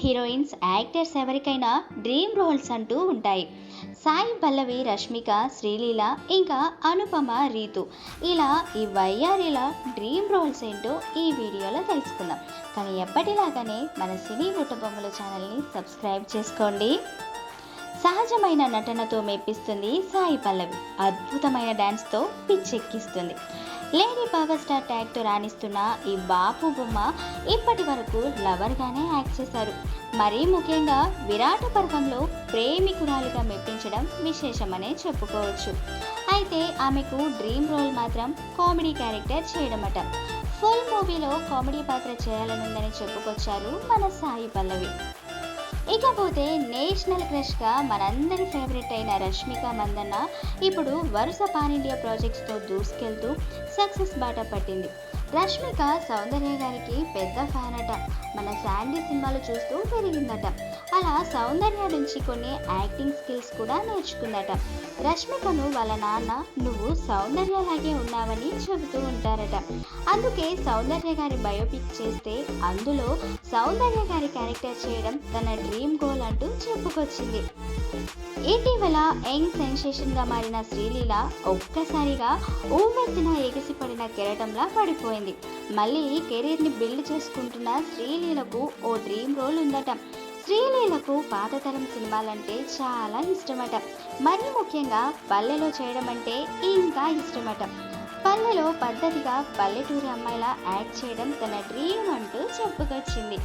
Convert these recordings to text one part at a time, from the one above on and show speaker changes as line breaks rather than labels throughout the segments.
Heroines actors ఎవరికైనా dream roles అంటూ ఉంటాయి. సాయి పల్లవి రష్మిక శ్రీలీల ఇంకా అనుపమ రీతు. ఇలా ఈ వయ్యారిల డ్రీమ్ రోల్స్ ఏంటో ఈ వీడియోలో తెలుసుకుందాం. కానీ ఎప్పటిలాగానే మన సినీ బుట్టబొమ్మల ఛానల్ని సబ్స్క్రైబ్ చేసుకోండి. సహజమైన నటనతో మెప్పిస్తుంది సాయి పల్లవి. అద్భుతమైన డ్యాన్స్తో పిచ్చెక్కిస్తుంది. లేడీ పవర్ స్టార్ ట్యాగ్తో రాణిస్తున్న ఈ బాపు బొమ్మ ఇప్పటి వరకు లవర్గానే యాక్ట్ చేశారు. మరీ ముఖ్యంగా విరాట పర్వంలో ప్రేమికురాలుగా మెప్పించడం విశేషమనే చెప్పుకోవచ్చు. అయితే ఆమెకు డ్రీమ్ రోల్ మాత్రం కామెడీ క్యారెక్టర్ చేయడమట. ఫుల్ మూవీలో కామెడీ పాత్ర చేయాలనుందని చెప్పుకొచ్చారు మన సాయి పల్లవి. ఇకపోతే నేషనల్ క్రష్గా మనందరి ఫేవరెట్ అయిన రష్మిక మందన్న ఇప్పుడు వరుస పాన్ ఇండియా ప్రాజెక్ట్స్తో దూసుకెళ్తూ సక్సెస్ బాట పట్టింది. రష్మిక సౌందర్య గారికి పెద్ద ఫ్యాన్ అట మన శాండీ సినిమాలు చూస్తూ పెరిగిందట. అలా సౌందర్య నుంచి కొన్ని యాక్టింగ్ స్కిల్స్ కూడా నేర్చుకుందట. రష్మికను వాళ్ళ నాన్న నువ్వు సౌందర్యలాగే ఉన్నావని చెబుతూ ఉంటారట. అందుకే సౌందర్య గారి బయోపిక్ చేస్తే అందులో సౌందర్య గారి క్యారెక్టర్ చేయడం తన డ్రీమ్ గోల్ అంటూ చెప్పుకొచ్చింది. ఇటీవల యంగ్ సెన్సేషన్గా మారిన శ్రీలీల ఒక్కసారిగా ఊమెత్తిన ఎగిసిపడిన కెరటంలా పడిపోయింది. మళ్ళీ కెరీర్ని బిల్డ్ చేసుకుంటున్న శ్రీలీలకు ఓ డ్రీమ్ రోల్ ఉందట. శ్రీలీలకు పాతతరం సినిమాలంటే చాలా ఇష్టమట. మరీ ముఖ్యంగా పల్లెలో చేయడం అంటే ఇంకా ఇష్టమట. పల్లెలో పద్ధతిగా పల్లెటూరి అమ్మాయిలా యాక్ట్ చేయడం తన డ్రీమ్ అంటూ చెప్పుకొచ్చింది.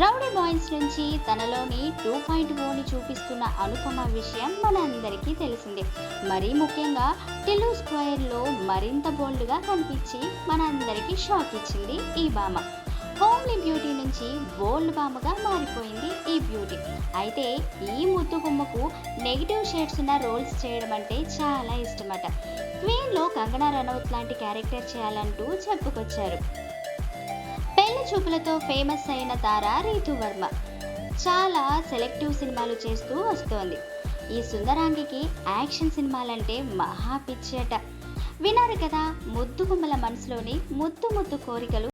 రౌడీ బాయ్స్ నుంచి తనలోని టూ పాయింట్ ఓని చూపిస్తున్న అనుపమ విషయం మనందరికీ తెలిసిందే. మరీ ముఖ్యంగా టిల్లు స్క్వేర్లో మరింత బోల్డ్గా కనిపించి మనందరికీ షాక్ ఇచ్చింది ఈ భామ. హోమ్లీ బ్యూటీ నుంచి బోల్డ్ బామగా మారిపోయింది ఈ బ్యూటీ. అయితే ఈ ముద్దు గుమ్మకు నెగిటివ్ షేడ్స్ ఉన్న రోల్స్ చేయడం అంటే చాలా ఇష్టమట. క్వీన్లో కంగనా రనౌత్ లాంటి క్యారెక్టర్ చేయాలంటూ చెప్పుకొచ్చారు. పెళ్ళి చూపులతో ఫేమస్ అయిన తార రీతు వర్మ. చాలా సెలెక్టివ్ సినిమాలు చేస్తూ వస్తోంది. ఈ సుందరాంగికి యాక్షన్ సినిమాలంటే మహా పిచ్చేట. విన్నారు కదా ముద్దు గుమ్మల మనసులోని ముద్దు ముద్దు కోరికలు